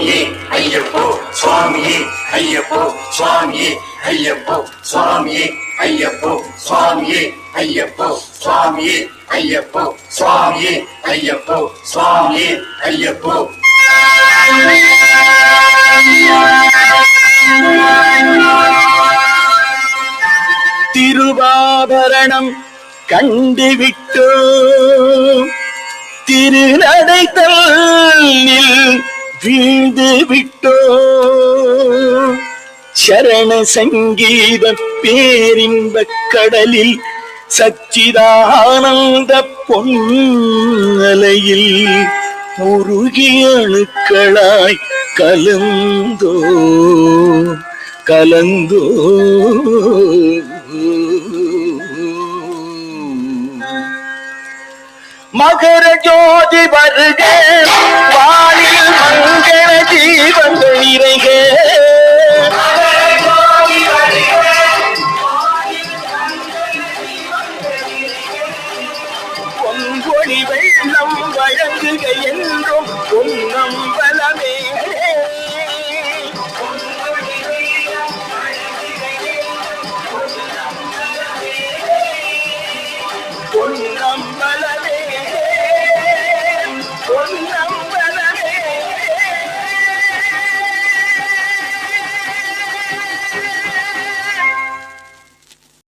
சுவாமியே ஐயப்போ சுவாமியே ஐயப்போ சுவாமியே ஐயப்போ சுவாமியே ஐயப்போ சுவாமியே ஐயப்போ சுவாமியே ஐயப்போ சுவாமியே ஐயப்போ சுவாமியே ஐயப்போ. திருவாபரணம் கண்டுவிட்டோ திருநடைத்தல் நில் வீழ்ந்து விட்டோ சரண சங்கீத பேரின்ப கடலில் சச்சிதானந்த பொன்னலையில் முருகிய அணுக்களாய் கலந்தோ கலந்தோ. மகர ஜோதி வருக. ஒளி வெள்ளம் வழங்குக என்றும் உன்னம் பலமே பொன்னம் பலமே